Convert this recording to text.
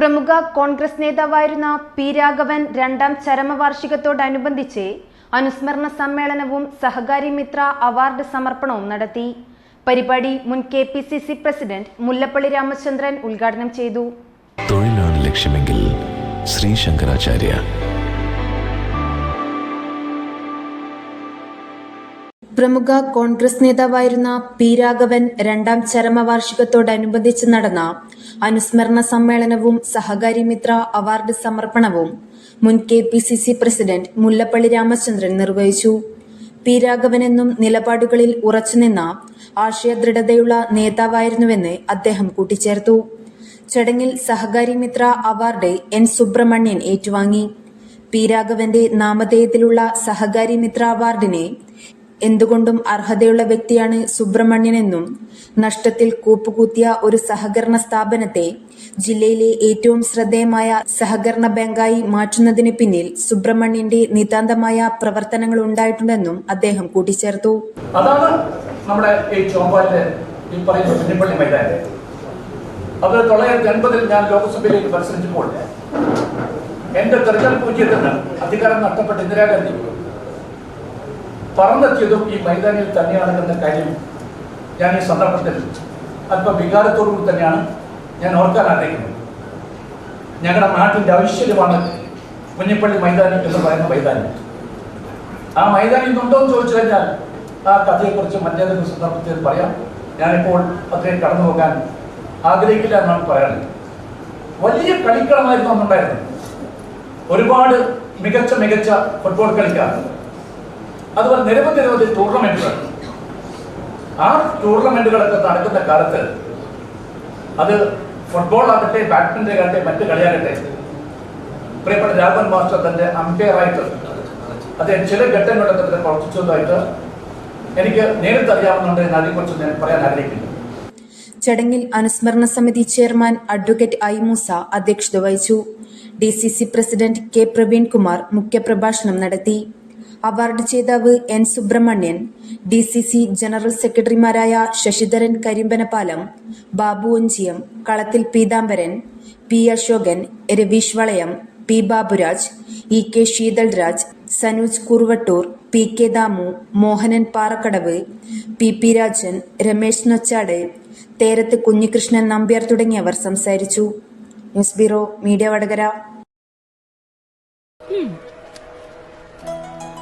പ്രമുഖ കോൺഗ്രസ് നേതാവായിരുന്ന പി രാഘവൻ രണ്ടാം ചരമവാർഷികത്തോടനുബന്ധിച്ച് അനുസ്മരണ സമ്മേളനവും സഹകാരി മിത്ര അവാർഡ് സമർപ്പണവും നടത്തി. പരിപാടി മുൻ K P C C president Mullappally Ramachandran ഉദ്ഘാടനം ചെയ്തു. തൊഴിലാണ് ലക്ഷ്യമെങ്കിൽ ശ്രീ ശങ്കരാചാര്യ പ്രമുഖ കോൺഗ്രസ് നേതാവായിരുന്ന പി രാഘവൻ രണ്ടാം ചരമവാർഷികത്തോടനുബന്ധിച്ച് നടന്ന അനുസ്മരണ സമ്മേളനവും സഹകാരി മിത്ര അവാർഡ് സമർപ്പണവും മുൻ K P C C president Mullappally Ramachandran നിർവഹിച്ചു. പി രാഘവൻ എന്നും നിലപാടുകളിൽ ഉറച്ചുനിന്ന ആശയദൃഢതയുള്ള നേതാവായിരുന്നുവെന്ന് അദ്ദേഹം കൂട്ടിച്ചേർത്തു. ചടങ്ങിൽ സഹകാരി മിത്ര അവാർഡ് എൻ സുബ്രഹ്മണ്യൻ ഏറ്റുവാങ്ങി. പി രാഘവന്റെ നാമധേയത്തിലുള്ള സഹകാരി മിത്ര അവാർഡിന് എന്തുകൊണ്ടും അർഹതയുള്ള വ്യക്തിയാണ് സുബ്രഹ്മണ്യനെന്നും നഷ്ടത്തിൽ കൂപ്പുകൂത്തിയ ഒരു സഹകരണ സ്ഥാപനത്തെ ജില്ലയിലെ ഏറ്റവും ശ്രദ്ധേയമായ സഹകരണ ബാങ്കായി മാറ്റുന്നതിന് പിന്നിൽ സുബ്രഹ്മണ്യന്റെ നിതാന്തമായ പ്രവർത്തനങ്ങൾ ഉണ്ടായിട്ടുണ്ടെന്നും അദ്ദേഹം കൂട്ടിച്ചേർത്തു. അതാണ് നമ്മുടെ ഈ ചോമ്പാലിലെ ഈ അത് തൊള്ളായിരത്തി എൺപതിൽ ഞാൻ ലോക്സഭയിലേക്ക് മത്സരിച്ചപ്പോൾ എന്റെ തെരഞ്ഞെടുപ്പ് വിജയത്തിന് അധികാരം നഷ്ടപ്പെട്ട ഇന്ദിരാഗാന്ധി പറന്നെത്തിയതും ഈ മൈതാനിയിൽ തന്നെയാണ് എന്ന കാര്യം ഞാൻ ഈ സന്ദർഭത്തിൽ അല്പം വികാരത്തോടുകൂടി തന്നെയാണ് ഞാൻ ഓർക്കാൻ ആഗ്രഹിക്കുന്നത്. ഞങ്ങളുടെ നാട്ടിന്റെ ഐശ്വര്യമാണ് കുഞ്ഞിപ്പള്ളി മൈതാനി എന്ന് പറയുന്ന മൈതാനി. ആ മൈതാനി ഉണ്ടോ എന്ന് ചോദിച്ചു കഴിഞ്ഞാൽ ആ കഥയെക്കുറിച്ച് മറ്റേതൊരു സന്ദർഭത്തിൽ പറയാം. ഞാനിപ്പോൾ അത്രയും കടന്നു പോകാൻ ആഗ്രഹിക്കില്ല എന്നാണ് പറയാനുള്ളത്. വലിയ കളിക്കളമായിരുന്നു അന്നുണ്ടായിരുന്നത്. ഒരുപാട് മികച്ച മികച്ച ഫുട്ബോൾ കളിക്കാർ അതുപോലെ നിരവധി നിരവധി ടൂർണമെന്റുകൾ ആ ടൂർണമെന്റുകളൊക്കെ നടക്കുന്ന കാലത്ത് അത് ഫുട്ബോൾ ആകട്ടെ ബാഡ്മിന്റൺ ആകട്ടെ മറ്റു കളിയാകട്ടെ പ്രിയപ്പെട്ട രാഘവൻ മാസ്റ്റർ തന്റെ അമ്പയറായിട്ട് അദ്ദേഹം ചില ഘട്ടങ്ങളിലൊക്കെ തന്നെ പ്രവർത്തിച്ചതായിട്ട് എനിക്ക് നേരിട്ട് അറിയാവുന്നുണ്ട് ഞാൻ അതിനെക്കുറിച്ച് ഞാൻ പറയാൻ ആഗ്രഹിക്കുന്നു. ചടങ്ങിൽ അനുസ്മരണ സമിതി ചെയർമാൻ അഡ്വക്കേറ്റ് ഐ മൂസ അധ്യക്ഷത വഹിച്ചു. D C C president K Praveen Kumar മുഖ്യപ്രഭാഷണം നടത്തി. അവാർഡ് ജേതാവ് N. Subramanian D C C general സെക്രട്ടറിമാരായ Sasidharan Karimbanapalam Babu Onchiyam Kalathil Peethambaran P Asokan Raveesh Valayam P Baburaj E K Sheethalraj Sanuj Kuruvattoor P K Damu Mohanan Parakkadavu P P Rajan Ramesh Nochad Therath Kunhikrishnan Nambiar തുടങ്ങിയവർ സംസാരിച്ചു. News bureau media Vadakara.